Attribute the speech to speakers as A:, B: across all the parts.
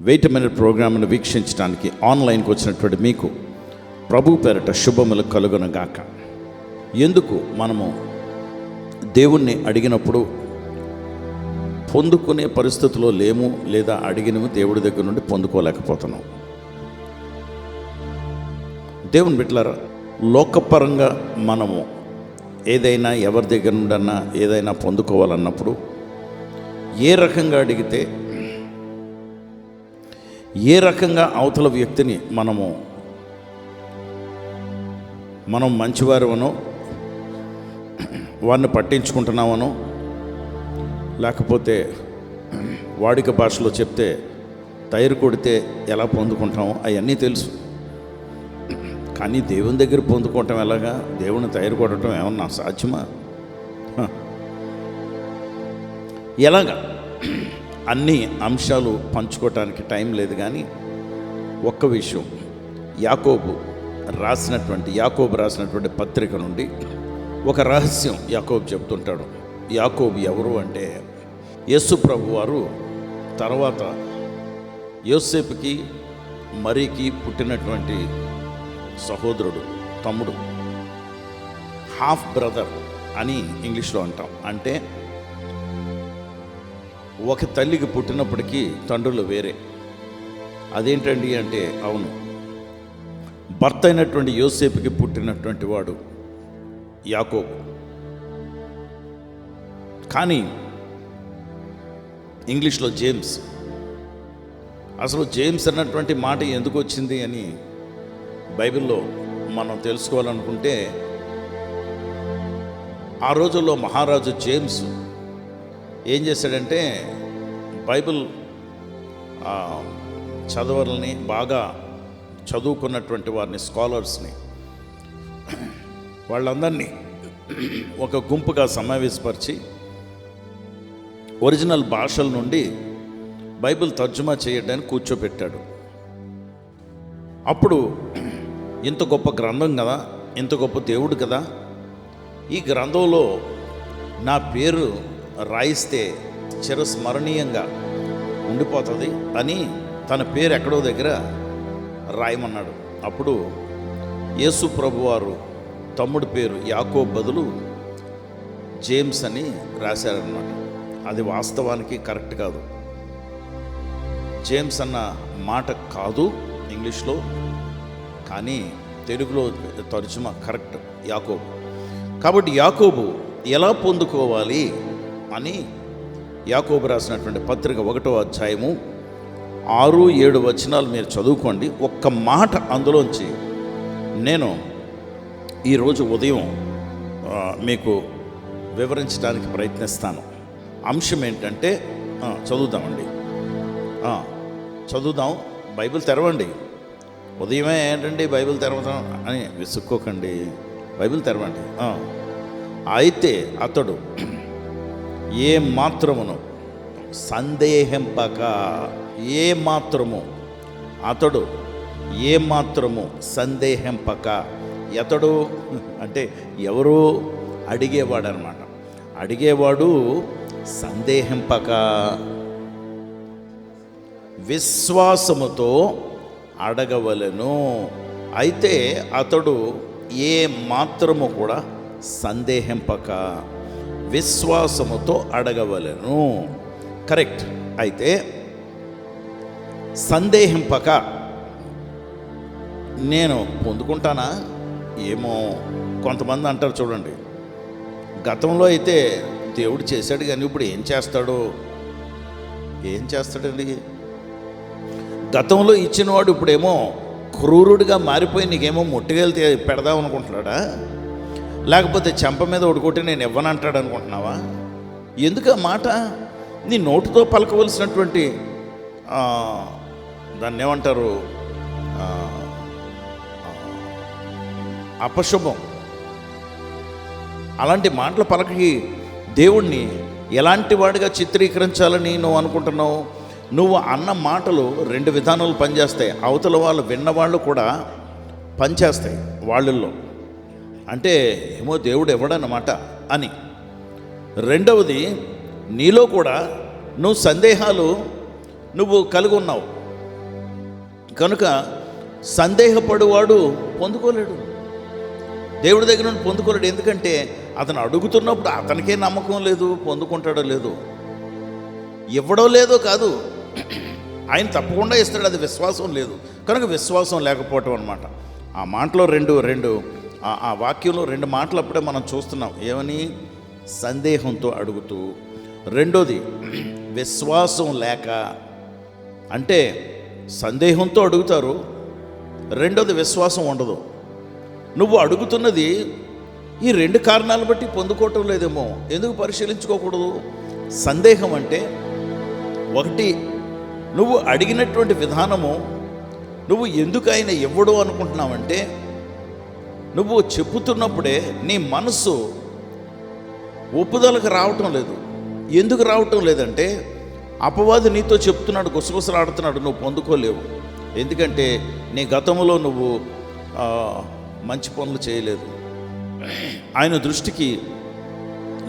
A: Wait minute ప్రోగ్రామ్ను వీక్షించడానికి ఆన్లైన్కి వచ్చినటువంటి మీకు ప్రభు పేరట శుభములు కలుగునగాక. ఎందుకు మనము దేవుణ్ణి అడిగినప్పుడు పొందుకునే పరిస్థితిలో లేము లేదా అడిగినవి దేవుడి దగ్గర నుండి పొందుకోలేకపోతున్నాం? దేవుని బిడ్డలారా లోకపరంగా మనము ఏదైనా ఎవరి దగ్గర నుండన్నా ఏదైనా పొందుకోవాలన్నప్పుడు ఏ రకంగా అడిగితే ఏ రకంగా అవతల వ్యక్తిని మనము మనం మంచివారమనో వారిని పట్టించుకుంటున్నామనో లేకపోతే వాడిక భాషలో చెప్తే టైర్ కొడితే ఎలా పొందుకుంటామో అవన్నీ తెలుసు. కానీ దేవుని దగ్గర పొందుకోవటం ఎలాగా? దేవుని తయారు కొట్టడం ఏమన్నా సాధ్యమా ఎలాగా? అన్ని అంశాలు పంచుకోవటానికి టైం లేదు కానీ ఒక్క విషయం. యాకోబు రాసినటువంటి యాకోబు రాసినటువంటి పత్రిక నుండి ఒక రహస్యం యాకోబు చెప్తుంటాడు. యాకోబు ఎవరు అంటే యేసు ప్రభు వారు తర్వాత యోసేపుకి మరీకి పుట్టినటువంటి సహోదరుడు తమ్ముడు హాఫ్ బ్రదర్ అని ఇంగ్లీష్లో అంటాం. అంటే ఒక తల్లికి పుట్టినప్పటికీ తండ్రులు వేరే. అదేంటండి అంటే అవును. భర్త అయినటువంటి యోసేపుకి పుట్టినటువంటి వాడు యాకోబు. కానీ ఇంగ్లీష్లో జేమ్స్. అసలు జేమ్స్ అన్నటువంటి మాట ఎందుకు వచ్చింది అని బైబిల్లో మనం తెలుసుకోవాలనుకుంటే ఆ రోజుల్లో మహారాజు జేమ్స్ ఏం చేశాడంటే బైబిల్ ఆ, బాగా చదువుకున్నటువంటి వారిని స్కాలర్స్ని వాళ్ళందరినీ ఒక గుంపుగా సమావేశపరిచి ఒరిజినల్ భాషల నుండి బైబిల్ తర్జుమా చేయడానికి కూర్చోబెట్టాడు. అప్పుడు ఇంత గొప్ప గ్రంథం కదా ఇంత గొప్ప దేవుడు కదా ఈ గ్రంథంలో నా పేరు రాయిస్తే చిరస్మరణీయంగా ఉండిపోతుంది. అని తన పేరు ఎక్కడో దగ్గర రాయమన్నాడు. అప్పుడు యేసు ప్రభువారు తమ్ముడి పేరు యాకోబ్ బదులు జేమ్స్ అని రాశారనమాట అది వాస్తవానికి కరెక్ట్ కాదు. జేమ్స్ అన్న మాట కాదు ఇంగ్లీష్లో కానీ తెలుగులో తర్జుమా కరెక్ట్ యాకోబు. కాబట్టి యాకోబు ఎలా పొందుకోవాలి? అని యాకోబు రాసినటువంటి పత్రిక ఒకటో అధ్యాయము ఆరు ఏడు వచనాలు మీరు చదువుకోండి. ఒక్క మాట అందులోంచి నేను ఈరోజు ఉదయం మీకు వివరించడానికి ప్రయత్నిస్తాను. అంశం ఏంటంటే చదువుదామండి. చదువుదాం. బైబిల్ తెరవండి. ఉదయమే ఏంటండి బైబిల్ తెరవదాం అని విసుక్కోకండి. బైబిల్ తెరవండి. అయితే అతడు ఏ మాత్రమును? సందేహింపక. ఏ మాత్రము? అతడు ఏ మాత్రము సందేహింపక? ఎతడు? అంటే ఎవరు అడిగేవాడు అనమాట అడిగేవాడు సందేహింపక. విశ్వాసముతో అడగవలను. అయితే అతడు ఏ మాత్రము కూడా సందేహింపక. విశ్వాసముతో అడగవలెను. కరెక్ట్ అయితే సందేహింపక నేను పొందుకుంటానా? ఏమో. కొంతమంది అంటారు చూడండి గతంలో అయితే దేవుడు చేశాడు కానీ ఇప్పుడు ఏం చేస్తాడు? ఏం చేస్తాడండి? గతంలో ఇచ్చినవాడు ఇప్పుడేమో క్రూరుడిగా మారిపోయి నీకేమో ముట్టుకెళ్తే పెడదాం అనుకుంటున్నాడా లేకపోతే చెంప మీద కొట్టి నేను ఇవ్వనంటాడు అనుకుంటున్నావా? ఎందుకు ఆ మాట? నీ నోటితో పలకవలసినటువంటి దాన్ని ఏమంటారు? అపశుభం. అలాంటి మాటల పలకకి దేవుణ్ణి ఎలాంటి వాడిగా చిత్రీకరించాలని నువ్వు అనుకుంటున్నావు? నువ్వు అన్న మాటలు రెండు విధానాలు పనిచేస్తాయి. అవతల వాళ్ళు విన్నవాళ్ళు కూడా పనిచేస్తాయి వాళ్ళల్లో. అంటే ఏమో దేవుడు ఇవ్వడన్నమాట అని. రెండవది నీలో కూడా నువ్వు సందేహాలు నువ్వు కలిగి ఉన్నావు. కనుక సందేహపడువాడు పొందుకోలేడు. దేవుడి దగ్గర నుండి పొందుకోలేడు. ఎందుకంటే అతను అడుగుతున్నప్పుడు అతనికే నమ్మకం లేదు పొందుకుంటాడో లేదు. ఇవ్వడో లేదో కాదు. ఆయన తప్పకుండా ఇస్తాడు అది విశ్వాసం లేదు. కనుక విశ్వాసం లేకపోవటం అనమాట ఆ మాటలో రెండు రెండు ఆ- వాక్యంలో రెండు మాటలు అప్పుడే మనం చూస్తున్నాం. ఏమని? సందేహంతో అడుగుతూ. రెండోది విశ్వాసం లేక. అంటే సందేహంతో అడుగుతారు. రెండోది విశ్వాసం ఉండదు. నువ్వు అడుగుతున్నది ఈ రెండు కారణాలు బట్టి పొందుకోవటం లేదేమో. ఎందుకు పరిశీలించుకోకూడదు? సందేహం అంటే ఒకటి నువ్వు అడిగినటువంటి విధానము నువ్వు ఎందుకు ఆయన ఇవ్వడు అనుకుంటున్నావంటే నువ్వు చెప్పుతున్నప్పుడే నీ మనసు ఒప్పుదలకు రావటం లేదు. ఎందుకు రావటం లేదంటే అపవాది నీతో చెప్తున్నాడు గుసగుసలాడుతున్నాడు నువ్వు పొందుకోలేవు. ఎందుకంటే నీ గతంలో నువ్వు మంచి పనులు చేయలేదు. ఆయన దృష్టికి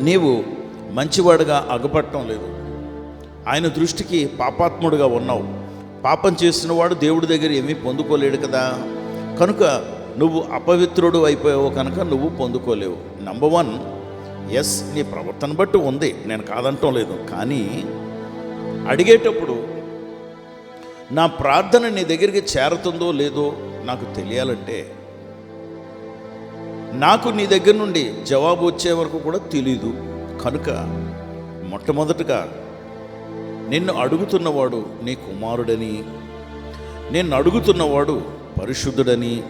A: నీవు మంచివాడుగా అగపట్టడం లేదు. ఆయన దృష్టికి పాపాత్ముడుగా ఉన్నావు. పాపం చేసినవాడు దేవుడి దగ్గర ఏమీ పొందుకోలేడు కదా. కనుక నువ్వు అపవిత్రుడు అయిపోయావు కనుక నువ్వు పొందుకోలేవు. నంబర్ వన్ ఎస్ నీ ప్రవర్తన బట్టి ఉంది. నేను కాదంటం లేదు. కానీ అడిగేటప్పుడు నా ప్రార్థన నీ దగ్గరికి చేరుతుందో లేదో నాకు తెలియాలంటే నాకు నీ దగ్గర నుండి జవాబు వచ్చే వరకు కూడా తెలీదు. కనుక మొట్టమొదటగా నిన్ను అడుగుతున్నవాడు నీ కుమారుడని నిన్ను అడుగుతున్నవాడు పరిశుద్ధుడని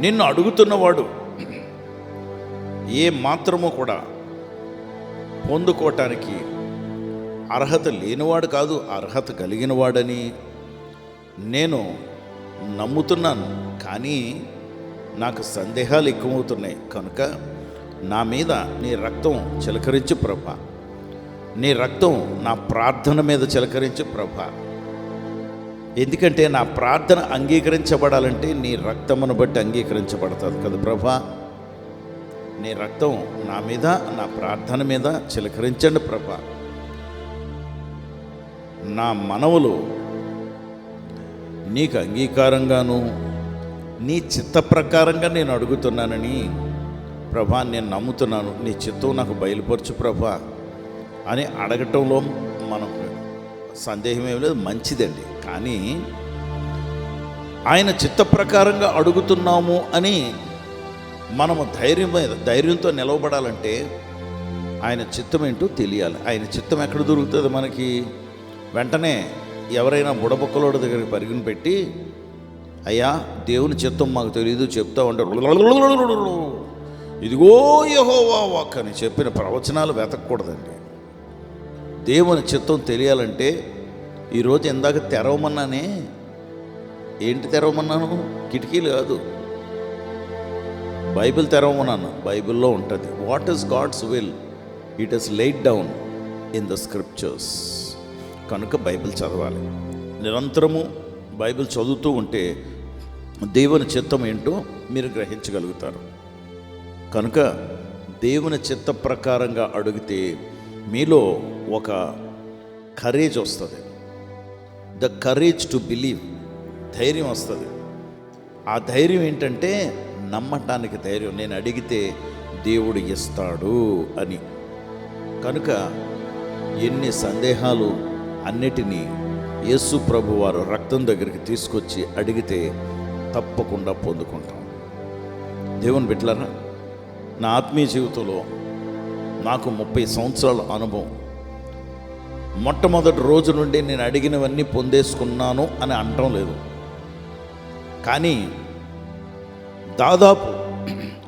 A: నిన్ను అడుగుతున్నవాడు ఏ మాత్రమో కూడా పొందుకోవటానికి అర్హత లేనివాడు కాదు అర్హత కలిగినవాడని నేను నమ్ముతున్నాను. కానీ నాకు సందేహాలు ఎక్కువవుతున్నాయి. కనుక నా మీద నీ రక్తం చిలకరించు ప్రభ. నీ రక్తం నా ప్రార్థన మీద చిలకరించు ప్రభ. ఎందుకంటే నా ప్రార్థన అంగీకరించబడాలంటే నీ రక్తమును బట్టి అంగీకరించబడుతుంది కదా ప్రభా. నీ రక్తం నా మీద నా ప్రార్థన మీద చిలకరించండి ప్రభా. నా మనవులు నీకు అంగీకారంగాను నీ చిత్త ప్రకారంగా నేను అడుగుతున్నానని ప్రభా నేను నమ్ముతున్నాను. నీ చిత్తం నాకు బయలుపరచు ప్రభా అని అడగటంలో మనకు సందేహం ఏం లేదు మంచిదండి. కానీ ఆయన చిత్త ప్రకారంగా అడుగుతున్నాము అని మనము ధైర్యం మీద ధైర్యంతో నిలవబడాలంటే ఆయన చిత్తం ఏంటో తెలియాలి. ఆయన చిత్తం ఎక్కడ దొరుకుతుంది మనకి? వెంటనే ఎవరైనా బుడబొక్కలోడి దగ్గరికి పరిగిన పెట్టి అయ్యా దేవుని చిత్తం మాకు తెలియదు చెప్తా ఉంటారు ఇదిగో యహోవా వాక్ అని చెప్పిన ప్రవచనాలు వెతకూడదండి దేవుని చిత్తం తెలియాలంటే ఈరోజు ఇందాక తెరవమన్నానే. ఏంటి తెరవమన్నాను? కిటికీలు కాదు. బైబిల్ తెరవమన్నాను. బైబిల్లో ఉంటుంది. What is God's will it is laid down in the scriptures కనుక బైబిల్ చదవాలి. నిరంతరము బైబిల్ చదువుతూ ఉంటే దేవుని చిత్తం ఏంటో మీరు గ్రహించగలుగుతారు. కనుక దేవుని చిత్త ప్రకారంగా అడిగితే మీలో ఒక కరేజ్ వస్తుంది. The courage to believe. ధైర్యం వస్తుంది. ఆ ధైర్యం ఏంటంటే నమ్మటానికి ధైర్యం. నేను అడిగితే దేవుడు ఇస్తాడు అని. కనుక ఎన్ని సందేహాలు అన్నిటినీ యేసు ప్రభు వారు రక్తం దగ్గరికి తీసుకొచ్చి అడిగితే తప్పకుండా పొందుకుంటాం. దేవుని బిడ్డలారా నా ఆత్మీయ జీవితంలో నాకు ముప్పై సంవత్సరాల అనుభవం మొట్టమొదటి రోజు నుండి నేను అడిగినవన్నీ పొందేసుకున్నాను అని అనటం లేదు. కానీ దాదాపు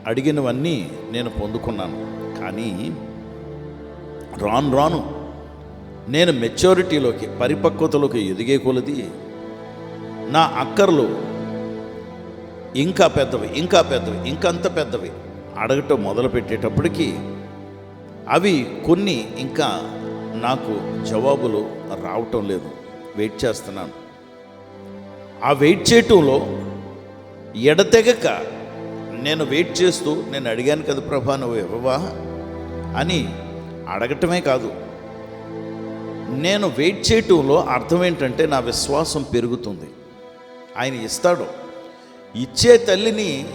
A: అడిగినవన్నీ నేను పొందుకున్నాను. కానీ రాను రాను నేను మెచ్యూరిటీలోకి పరిపక్వతలోకి ఎదిగే కొలది నా అక్కర్లు ఇంకా పెద్దవి ఇంకా పెద్దవి ఇంకంత పెద్దవి అడగటం మొదలుపెట్టేటప్పటికీ అవి కొన్ని ఇంకా నాకు జవాబులు రావటం లేదు. వెయిట్ చేస్తున్నాను. ఆ వెయిట్ చేయటంలో ఎడతెగక నేను వెయిట్ చేస్తూ నేను అడిగాను కదా ప్రభా నువ్వు ఇవ్వవా అని అడగటమే కాదు. నేను వెయిట్ చేయటంలో అర్థం ఏంటంటే నా విశ్వాసం పెరుగుతుంది. ఆయన ఇస్తాడు. ఇచ్చే తల్లిని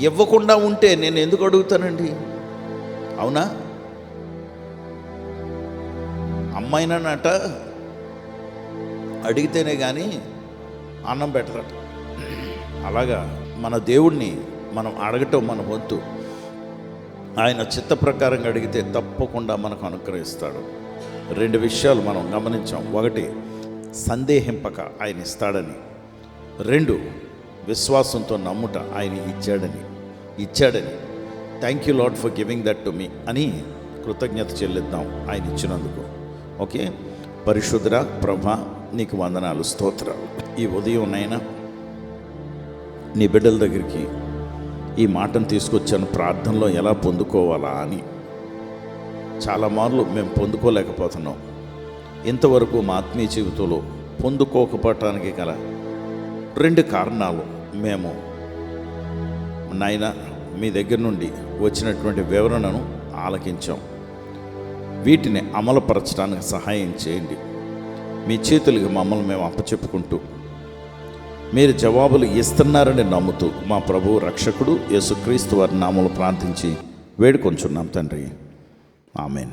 A: ఇవ్వకుండా ఉంటే నేను ఎందుకు అడుగుతానండి? అవునా? అమ్మాయినట అడిగితేనే కానీ అన్నం పెట్టరట. అలాగా మన దేవుణ్ణి మనం అడగటం మన వంతు. ఆయన చిత్త ప్రకారంగా అడిగితే తప్పకుండా మనకు అనుగ్రహిస్తాడు. రెండు విషయాలు మనం గమనించాం. ఒకటి సందేహింపక ఆయన ఇస్తాడని. రెండు విశ్వాసంతో నమ్ముట ఆయన ఇచ్చాడని. ఇచ్చాడని. Thank you Lord for giving that to me అని కృతజ్ఞత చెల్లిద్దాం ఆయన ఇచ్చినందుకు. ఓకే? పరిశుద్ర ప్రభ నీకు వందనాలు స్తోత్రాలు. ఈ ఉదయం నైనా నీ బిడ్డల దగ్గరికి ఈ మాటను తీసుకొచ్చాను ప్రార్థనలో ఎలా పొందుకోవాలా అని. చాలామార్లు మేము పొందుకోలేకపోతున్నాం. ఇంతవరకు మా ఆత్మీయ జీవితంలో పొందుకోకపోవటానికి గల రెండు కారణాలు మేము నాయన మీ దగ్గర నుండి వచ్చినటువంటి వివరణను ఆలకించాం. వీటిని అమలుపరచడానికి సహాయం చేయండి. మీ చేతులకి మమ్మల్ని మేము అప్పచెప్పుకుంటూ మీరు జవాబులు ఇస్తున్నారని నమ్ముతూ మా ప్రభు రక్షకుడు యేసుక్రీస్తు వారి నామలు ప్రార్థించి వేడుకొంచున్నాం తండ్రి. ఆమెన్.